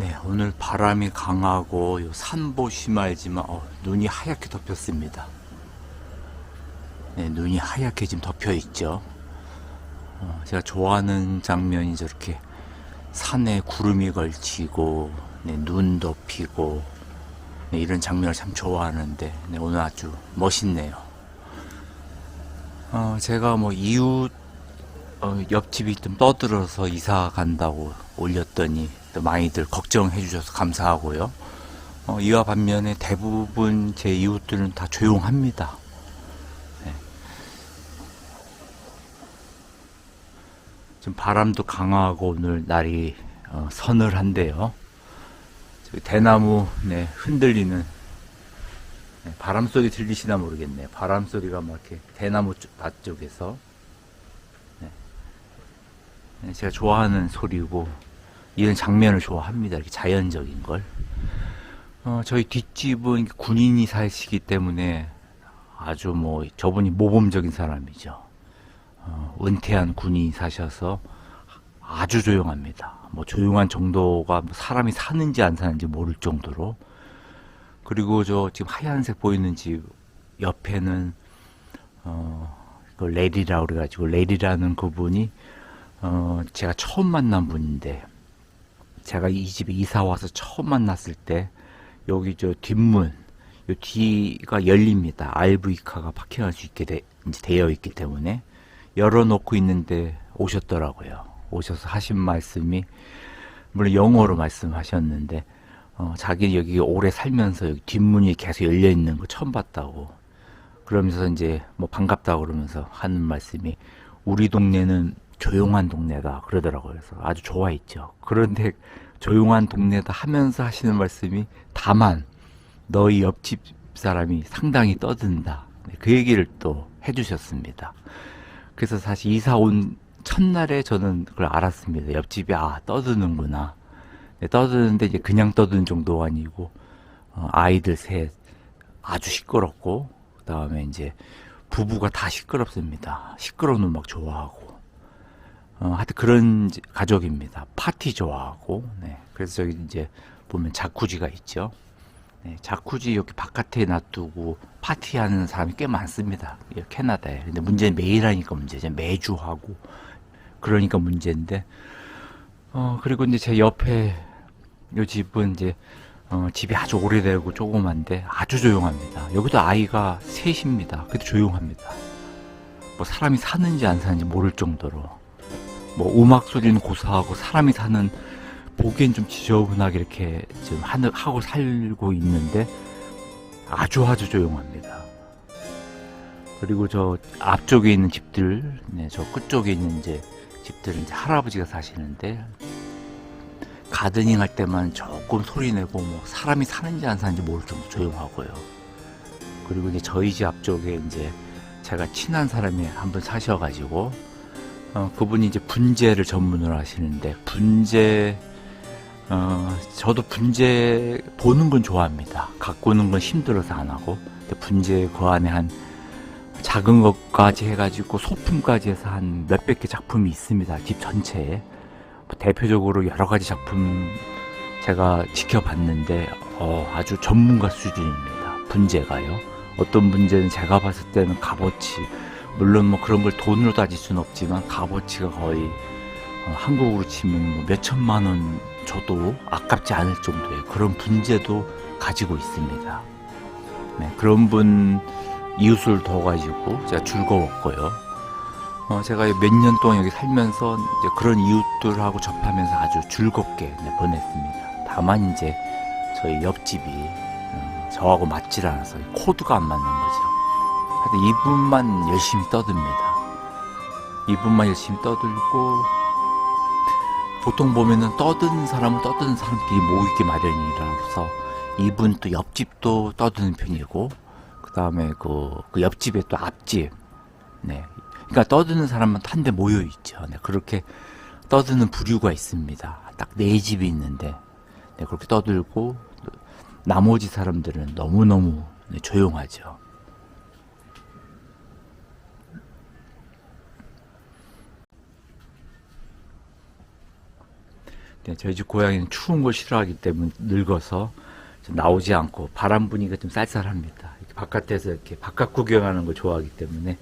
네, 오늘 바람이 강하고 요 산보 심하지만 어, 눈이 하얗게 덮였습니다. 네, 눈이 하얗게 지금 덮여 있죠. 어, 제가 좋아하는 장면이 저렇게 산에 구름이 걸치고 네, 눈 덮이고 네, 이런 장면을 참 좋아하는데 네, 오늘 아주 멋있네요. 어, 제가 뭐 이웃 어, 옆집이 좀 떠들어서 이사 간다고 올렸더니 또 많이들 걱정해 주셔서 감사하고요. 어, 이와 반면에 대부분 제 이웃들은 다 조용합니다. 네. 좀 바람도 강하고 오늘 날이 어, 서늘한데요. 대나무 네, 흔들리는 네, 바람 소리 들리시나 모르겠네요. 바람 소리가 막 이렇게 대나무 쪽, 밭 쪽에서 네, 제가 좋아하는 소리고 이런 장면을 좋아합니다. 이렇게 자연적인 걸. 어, 저희 뒷집은 군인이 사시기 때문에 아주 뭐 저분이 모범적인 사람이죠. 어, 은퇴한 군인이 사셔서 아주 조용합니다. 뭐 조용한 정도가 뭐 사람이 사는지 안 사는지 모를 정도로. 그리고 저 지금 하얀색 보이는 집 옆에는 어, 그 레리라고 그래가지고 레리라는 그분이 어, 제가 처음 만난 분인데, 제가 이 집에 이사 와서 처음 만났을 때, 여기 저 뒷문, 요 뒤가 열립니다. RV카가 파킹할 수 있게 돼, 이제 되어 있기 때문에, 열어놓고 있는데 오셨더라고요. 오셔서 하신 말씀이, 물론 영어로 말씀하셨는데, 어, 자기 여기 오래 살면서 여기 뒷문이 계속 열려 있는 거 처음 봤다고. 그러면서 이제 뭐 반갑다고 그러면서 하는 말씀이, 우리 동네는 조용한 동네다 그러더라고요. 그래서 아주 좋아했죠. 그런데 조용한 동네다 하면서 하시는 말씀이 다만 너희 옆집 사람이 상당히 떠든다. 네, 그 얘기를 또 해주셨습니다. 그래서 사실 이사 온 첫날에 저는 그걸 알았습니다. 옆집이 아 떠드는구나. 네, 떠드는데 이제 그냥 떠드는 정도가 아니고 어, 아이들 셋 아주 시끄럽고 그 다음에 이제 부부가 다 시끄럽습니다. 시끄러운 음악 좋아하고 어, 하여튼 그런 가족입니다. 파티 좋아하고, 네. 그래서 저기 이제 보면 자쿠지가 있죠. 네, 자쿠지 여기 바깥에 놔두고 파티하는 사람이 꽤 많습니다. 이 캐나다에. 근데 문제는 매일 하니까 문제죠. 매주 하고. 그러니까 문제인데, 어, 그리고 이제 제 옆에 요 집은 이제, 어, 집이 아주 오래되고 조그만데 아주 조용합니다. 여기도 아이가 셋입니다. 그래도 조용합니다. 뭐 사람이 사는지 안 사는지 모를 정도로. 뭐 음악 소리는 고사하고 사람이 사는 보기엔 좀 지저분하게 이렇게 지금 하고 살고 있는데 아주 아주 조용합니다. 그리고 저 앞쪽에 있는 집들, 네, 저 끝쪽에 있는 이제 집들은 이제 할아버지가 사시는데 가드닝 할 때만 조금 소리 내고 뭐 사람이 사는지 안 사는지 모를 정도 조용하고요. 그리고 이제 저희 집 앞쪽에 이제 제가 친한 사람이 한 분 사셔가지고 어, 그분이 이제 분재를 전문으로 하시는데 분재 어, 저도 분재 보는 건 좋아합니다. 가꾸는 건 힘들어서 안 하고 분재 그 안에 한 작은 것까지 해가지고 소품까지 해서 한 몇백 개 작품이 있습니다. 집 전체에 뭐 대표적으로 여러 가지 작품 제가 지켜봤는데 어, 아주 전문가 수준입니다. 분재가요. 어떤 분재는 제가 봤을 때는 값어치 물론 뭐 그런 걸 돈으로 따질 수는 없지만 값어치가 거의 어, 한국으로 치면 뭐 몇 천만 원 줘도 아깝지 않을 정도의 그런 분재도 가지고 있습니다. 네, 그런 분 이웃을 둬가지고 제가 즐거웠고요. 어, 제가 몇 년 동안 여기 살면서 그런 이웃들하고 접하면서 아주 즐겁게 네, 보냈습니다. 다만 이제 저희 옆집이 어, 저하고 맞질 않아서 코드가 안 맞는 거죠. 하여튼 이분만 열심히 떠듭니다. 이분만 열심히 떠들고 보통 보면은 떠드는 사람은 떠드는 사람끼리 모이기 마련이라서 이분 또 옆집도 떠드는 편이고 그 다음에 그, 그 옆집에 또 앞집 네 그러니까 떠드는 사람은 한 대 모여 있죠. 네, 그렇게 떠드는 부류가 있습니다. 딱 네 집이 있는데 네, 그렇게 떠들고 나머지 사람들은 너무 너무 네, 조용하죠. 저희 집 고양이는 추운 걸 싫어하기 때문에 늙어서 좀 나오지 않고 바람 부니까 좀 쌀쌀합니다. 바깥에서 이렇게 바깥 구경하는 걸 좋아하기 때문에